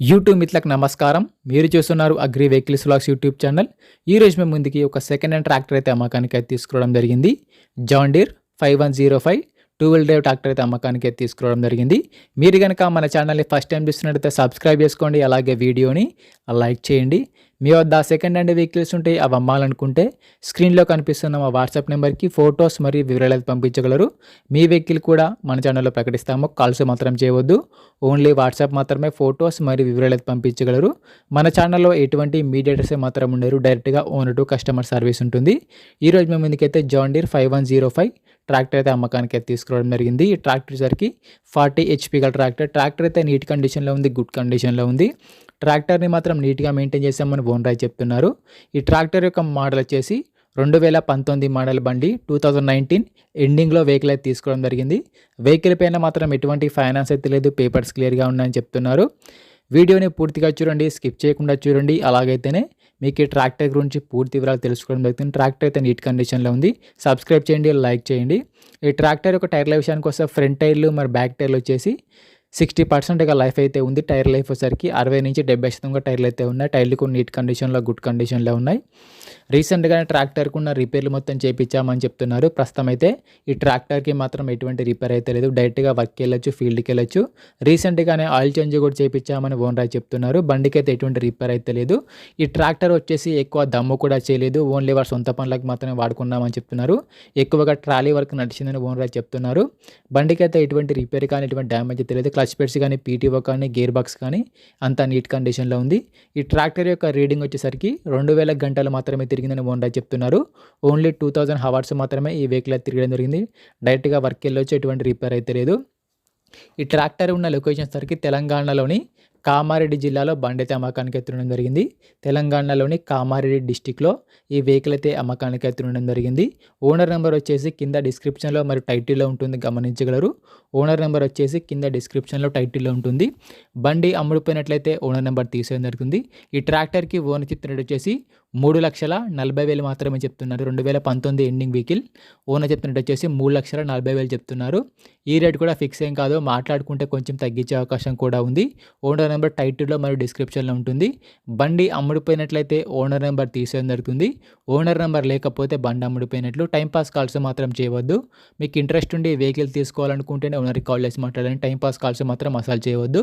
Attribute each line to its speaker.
Speaker 1: YouTube మిత్రులకు నమస్కారం. మీరు చూస్తున్నారు అగ్రి వెహికల్స్ లాక్స్ యూట్యూబ్ ఛానల్. ఈ రోజు మేము ముందుకి ఒక సెకండ్ హ్యాండ్ ట్రాక్టర్ అయితే అమ్మకానికి అయితే తీసుకురావడం జరిగింది. John Deere five one zero five two wheel drive tractor అయితే అమ్మకానికి అయితే తీసుకురావడం జరిగింది. మీరు కనుక మన ఛానల్ని ఫస్ట్ టైం చూస్తున్నట్టయితే సబ్స్క్రైబ్ చేసుకోండి. అలాగే వీడియోని లైక్ చేయండి. మీ వద్ద సెకండ్ హ్యాండ్ వెహికల్స్ ఉంటే అవి అమ్మాలనుకుంటే స్క్రీన్లో కనిపిస్తున్న మా వాట్సాప్ నెంబర్కి ఫొటోస్ మరియు వివరాలు అయితే పంపించగలరు. మీ వెహికల్ కూడా మన ఛానల్లో ప్రకటిస్తాము. కాల్స్ మాత్రం చేయవద్దు. ఓన్లీ వాట్సాప్ మాత్రమే ఫొటోస్ మరియు వివరాలు పంపించగలరు. మన ఛానల్లో ఎటువంటి మీడియేటర్స్ మాత్రం ఉండరు డైరెక్ట్గా ఓనర్ టు కస్టమర్ సర్వీస్ ఉంటుంది. ఈరోజు మేము ముందుకైతే John Deere five one zero five tractor అయితే అమ్మకానికి అయితే తీసుకురావడం జరిగింది. ఈ ట్రాక్టర్ సరికి ఫార్టీ హెచ్పీ గల ట్రాక్టర్ ట్రాక్టర్ అయితే నీట్ కండిషన్లో ఉంది గుడ్ కండిషన్లో ఉంది. ట్రాక్టర్ని మాత్రం నీట్గా మెయింటైన్ చేశామని బోన్ రాయ్ చెప్తున్నారు. ఈ ట్రాక్టర్ యొక్క మోడల్ వచ్చేసి రెండు వేల పంతొమ్మిది మోడల్ బండి టూ థౌజండ్ నైన్టీన్ ఎండింగ్లో వెహికల్ అయితే తీసుకోవడం జరిగింది. వెహికల్ పైన మాత్రం ఎటువంటి ఫైనాన్స్ అయితే లేదు పేపర్స్ క్లియర్గా ఉన్నాయని చెప్తున్నారు. వీడియోని పూర్తిగా చూడండి స్కిప్ చేయకుండా చూడండి. అలాగైతేనే మీకు ఈ ట్రాక్టర్ గురించి పూర్తి వివరాలు తెలుసుకోవడం జరుగుతుంది. ట్రాక్టర్ అయితే నీట్ కండిషన్లో ఉంది. సబ్స్క్రైబ్ చేయండి లైక్ చేయండి. ఈ ట్రాక్టర్ యొక్క టైర్ల విషయానికి వస్తే ఫ్రంట్ టైర్లు మరి బ్యాక్ టైర్లు వచ్చేసి సిక్స్టీ పర్సెంట్ లైఫ్ అయితే ఉంది. టైర్ లైఫ్ వచ్చేసరికి అరవై నుంచి డెబ్బై శాతంగా టైర్లు అయితే ఉన్నాయి. టైర్లు కూడా నీట్ కండిషన్లో గుడ్ కండిషన్లో ఉన్నాయి. రీసెంట్గానే ట్రాక్టర్ ఉన్న రిపేర్లు మొత్తం చేయించామని చెప్తున్నారు. ప్రస్తుతం అయితే ఈ ట్రాక్టర్కి మాత్రం ఎటువంటి రిపేర్ అయితే లేదు. డైరెక్ట్గా వర్క్కి వెళ్ళొచ్చు ఫీల్డ్కి వెళ్ళొచ్చు. రీసెంట్గానే ఆయిల్ చేంజ్ కూడా చేయించామని ఓనర్ చెప్తున్నారు. బండికి అయితే ఎటువంటి రిపేర్ అయితే లేదు. ఈ ట్రాక్టర్ వచ్చేసి ఎక్కువ దమ్ము కూడా చేయలేదు. ఓన్లీ వారి సొంత పనులకు మాత్రమే వాడుకున్నామని చెప్తున్నారు. ఎక్కువగా ట్రాలీ వర్క్ నడిచిందని ఓనర్ చెప్తున్నారు. బండికి అయితే ఎటువంటి రిపేర్ కానీ ఎటువంటి డ్యామేజ్ అయితే లేదు. క్లచ్ పెట్స్ కానీ పీటీఓ కానీ గేర్ బాక్స్ కానీ అంతా నీట్ కండిషన్లో ఉంది. ఈ ట్రాక్టర్ యొక్క రీడింగ్ వచ్చేసరికి రెండు వేల గంటలు మాత్రమే తిరిగిందని ఓనర్ చెప్తున్నారు. ఓన్లీ టూ థౌజండ్ హవర్స్ మాత్రమే ఈ వెహికల్ తిరగడం జరిగింది. డైరెక్ట్గా వర్క్ వెళ్ళొచ్చు ఎటువంటి రిపేర్ అయితే లేదు. ఈ ట్రాక్టర్ ఉన్న లొకేషన్ సరికి తెలంగాణలోని కామారెడ్డి జిల్లాలో బండి అయితే అమ్మకానికి ఎత్తుండడం జరిగింది. తెలంగాణలోని కామారెడ్డి డిస్టిక్లో ఈ వెహికల్ అయితే అమ్మకానికి ఎత్తుండడం జరిగింది. ఓనర్ నెంబర్ వచ్చేసి కింద డిస్క్రిప్షన్లో మరి టైటిల్లో ఉంటుంది గమనించగలరు. ఓనర్ నెంబర్ వచ్చేసి కింద డిస్క్రిప్షన్లో టైటిల్లో ఉంటుంది. బండి అమ్ముడుపోయినట్లయితే ఓనర్ నెంబర్ తీసేయడం జరుగుతుంది. ఈ ట్రాక్టర్కి ఓనర్ చెప్తున్నట్టు వచ్చేసి మూడు లక్షల నలభై వేలు మాత్రమే చెప్తున్నారు. రెండు వేల పంతొమ్మిది ఎండింగ్ వెహికల్. ఓనర్ చెప్తున్నట్టు వచ్చేసి మూడు లక్షల నలభై వేలు చెప్తున్నారు. ఈ రేట్ కూడా ఫిక్స్ ఏం కాదు. మాట్లాడుకుంటే కొంచెం తగ్గించే అవకాశం కూడా ఉంది. ఓనర్ నెంబర్ టైటిల్లో మరియు డిస్క్రిప్షన్లో ఉంటుంది. బండి అమ్ముడిపోయినట్లయితే ఓనర్ నెంబర్ తీసేయడం జరుగుతుంది. ఓనర్ నెంబర్ లేకపోతే బండి అమ్ముడిపోయినట్లు టైంపాస్ కాల్స్ మాత్రం చేయవద్దు. మీకు ఇంట్రెస్ట్ ఉండి వెహికల్ తీసుకోవాలనుకుంటేనే ఓనర్కి కాల్ చేసి మాట్లాడాలని టైంపాస్ కాల్స్ మాత్రం అసలు చేయవద్దు.